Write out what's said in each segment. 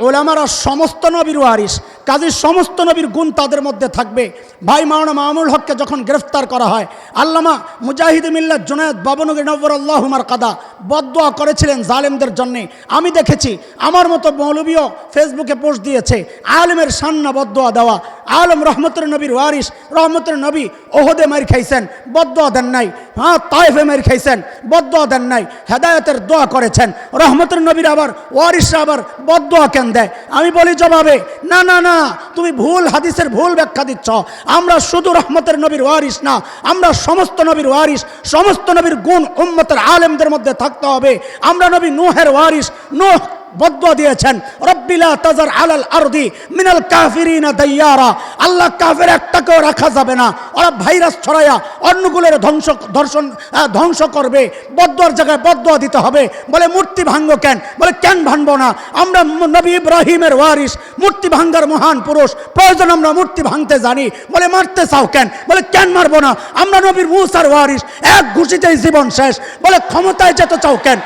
ওলামারা সমস্ত নবীর ওয়ারিস কাজী সমস্ত নবীর গুণ তাদের মধ্যে থাকবে। ভাই মাওনা মামুল হককে যখন গ্রেফতার করা হয়, আল্লামা মুজাহিদ মিল্লা জুনায়দ বাবনগী নব্বর আল্লাহমার কাদা বদোয়া করেছিলেন জালেমদের জন্যে। আমি দেখেছি, আমার মতো মৌলবীও ফেসবুকে পোস্ট দিয়েছে, আলেমের সান্না বদোয়া দেওয়া। আলম রহমতের নবীর ওয়ারিস রহমতের নবী ওহদে মারি খাইছেন বদোয়া দেন নাই হ্যাঁ তাইফে মারি খাইছেন বদোয়া দেন নাই, হেদায়তের দোয়া করেছেন, রহমতের নবীর আবার ওয়ারিসরা আবার বদোয়া কেন দেয়? আমি বলি জবাবে, না না না, তুমি ভুল হাদিসের ভুল ব্যাখ্যা দিচ্ছ, আমরা শুধু রহমতের নবীর ওয়ারিস না, আমরা সমস্ত নবীর ওয়ারিস সমস্ত নবীর গুণ উম্মতের আলেমদের মধ্যে থাকতে হবে, আমরা নবী নুহের ওয়ারিস নুহ বদুয়া দিয়েছেন রব্বিলা তাজার আলাল আরদি মিনাল কাফিরিনা দাইয়ারা। আল্লাহ কাফের একটাকেও রাখা যাবে না। ওরা ভাইরাস ছড়াইয়া অন্যগুলোর ধ্বংস, ধর্ষণ ধ্বংস করবে। বদুয়ার জায়গায় বদুয়া দিতে হবে। বলে, মূর্তি ভাঙ্গ কেন? বলে, কেন ভাঙবো না? আমরা নবী ইব্রাহিমের ওয়ারিস মূর্তি ভাঙ্গার মহান পুরুষ। প্রয়োজন আমরা মূর্তি ভাঙতে জানি। বলে, মারতে চাও কেন? বলে, কেন মারবো না? আমরা নবীর মুসার ওয়ারিস এক ঘুষিতেই জীবন শেষ। বলে, ক্ষমতায় যেতে চাও কেন?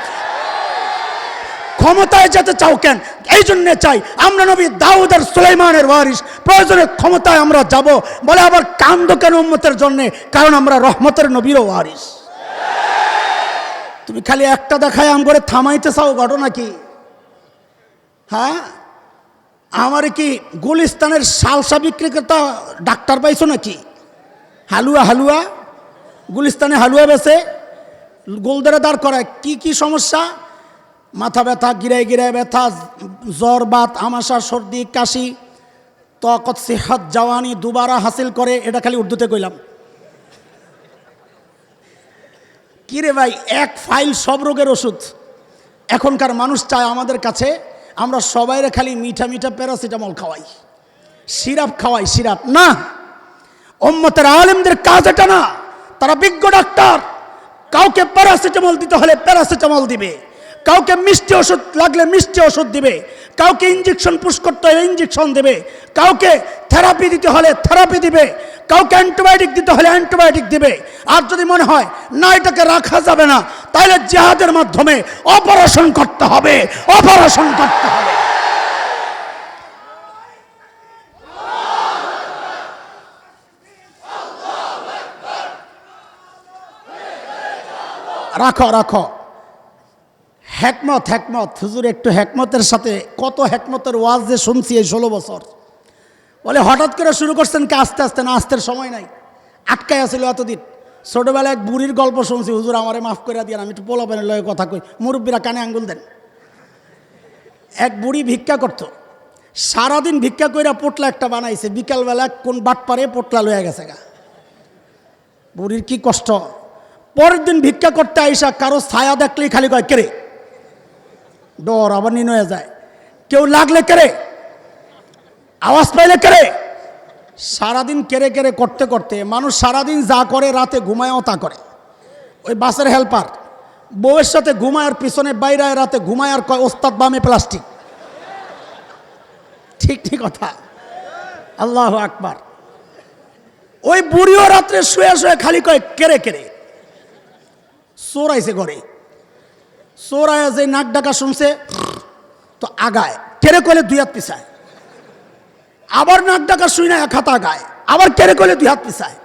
ক্ষমতায় যেতে চাও কেন? এই জন্যে চাই, আমরা নবী দাউদ আর সুলাইমানের ওয়ারিস প্রয়োজনে ক্ষমতায় আমরা যাব। বলে আবার কান্দ কেন উম্মতের জন্যে? কারণ আমরা রহমতের নবীরও ওয়ারিস তুমি খালি একটা দেখায় আম করে থামাইতে চাও ঘটনা কি? হ্যাঁ? আমার কি গুলিস্তানের সালসা বিক্রেতা ডাক্তার পাইছো নাকি? হালুয়া হালুয়া? গুলিস্তানে হালুয়া বেছে, গোলদারে দাঁড় করায়। কি কি সমস্যা? মাথা ব্যথা গিরে গিরায় ব্যথা, জ্বর, বাত, আমাশা, সর্দি, কাশি, তকত, সেহাত, জওয়ানি, দুবারা হাসিল করে, এটা খালি উর্দুতে কইলাম। কিরে ভাই, এক ফাইল সব রোগের ওষুধ। এখনকার মানুষ চায় আমাদের কাছে, আমরা সবাইরে খালি মিঠা মিঠা প্যারাসিটামল খাওয়াই। সিরাপ খাওয়াই, সিরাপ। না! ওম্মতের আলেমদের কাজ এটা না। তারা বিজ্ঞ ডাক্তার। কাউকে প্যারাসিটামল দিতে হলে প্যারাসিটামল দিবে। কাউকে মিষ্টি ওষুধ লাগলে মিষ্টি ওষুধ দিবে, কাউকে ইঞ্জেকশন পুশ করতে হলে ইঞ্জেকশন দেবে, কাউকে থেরাপি দিতে হলে থেরাপি দিবে, কাউকে অ্যান্টিবায়োটিক দিতে হলে অ্যান্টিবায়োটিক দিবে। আর যদি মনে হয়, না, এটাকে রাখা যাবে না তাহলে জেহাদের মাধ্যমে অপারেশন করতে হবে অপারেশন করতে হবে। রাখো রাখো। হ্যাকমত হ্যাকমত হুজুর, একটু হ্যাকমতের সাথে, কত হ্যাকমতের ওয়াজ যে শুনছি এই ষোলো বছর। বলে, হঠাৎ করে শুরু করছেন কি আস্তে আস্তে? না, আস্তের সময় নাই। আটকায় আছিল এতদিন। ছোটোবেলায় এক বুড়ির গল্প শুনছি, হুজুর, আমারে মাফ করে দিয়ে আমি একটু পোলাপেনের লয়ে কথা কই। মুরব্বীরা কানে আঙ্গুল দেন। এক বুড়ি ভিক্ষা করত। সারাদিন ভিক্ষা কইরা পোটলা একটা বানাইছে। বিকালবেলা কোন বাট পারে পোটলা লয়ে গেছে গা। বুড়ির কি কষ্ট। পরের দিন ভিক্ষা করতে আইসা কারও ছায়া দেখলেই খালি কয় কেরে ডর আবার নিন হয়ে যায়। কেউ লাগলে কেরে আওয়াজ পাইলে কেরে সারাদিন কেড়ে কেড়ে করতে করতে, মানুষ সারাদিন যা করে রাতে ঘুমায়ও তা করে। ওই বাসের হেল্পার, বউয়ের সাথে ঘুমায় আর পিছনে বাইরে রাতে ঘুমায় আর কয়, ওস্তাদ, বামে প্লাস্টিক। ঠিক ঠিক কথা। আল্লাহ আকবার। ওই বুড়িও রাত্রে শুয়ে শুয়ে খালি কয়, কেড়ে কেড়ে। চোর আইছে ঘরে। চোর আয়া যে নাক ডাকা শুনছে, তো আগায়। কেড়ে কলে দুই হাত পিছায়। আবার নাক ডাকা শুই না, এক হাত আগায়। আবার কেড়ে কলে দুই হাত পিছায়।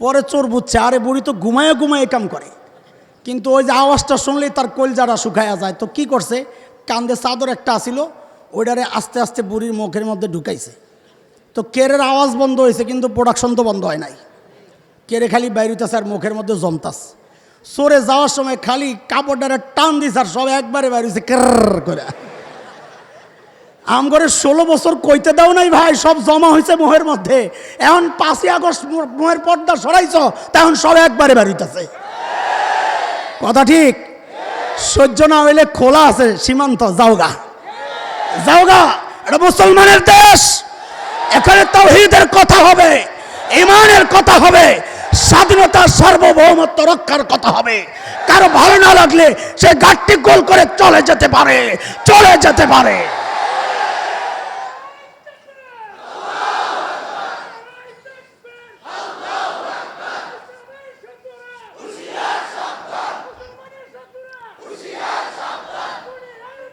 পরে চোর বুঝছে, আরে বুড়ি তো ঘুমায় ঘুমায় কাম করে। কিন্তু ওই যে আওয়াজটা শুনলেই তার কলজাটা শুকায়া যায়। তো কি করছে? কান্দে চাদর একটা আসিল ওইটারে আস্তে আস্তে বুড়ির মুখের মধ্যে ঢুকাইছে। তো কেরের আওয়াজ বন্ধ হয়েছে, কিন্তু প্রোডাকশন তো বন্ধ হয় নাই। কেড়ে খালি বাইরিতেছে আর মুখের মধ্যে জমতাস সরে যাওয়ার সময় খালি কাপড়টারে টান দিস আর সব একবারে বাইরেছে কের করে। আম করে ষোলো বছর কইতে দাও নাই ভাই, সব জমা হয়েছে মোহের মধ্যে। এখন পাঁচই আগস্ট মোহের পর্দা সরাইছ, তখন সব একবারে বাড়িতেছে কথা ঠিক? সহ্য না হইলে খোলা আছে, সীমান্ত, যাওগা। যাওগা, এটা মুসলমানের দেশ। এখানে তৌহিদের কথা হবে ইমানের কথা হবে। স্বাধীনতার সার্বভৌমত্ব রক্ষার কথা হবে। কারও ভালো না লাগলে সে গাঠটি গোল করে চলে যেতে পারে, চলে যেতে পারে।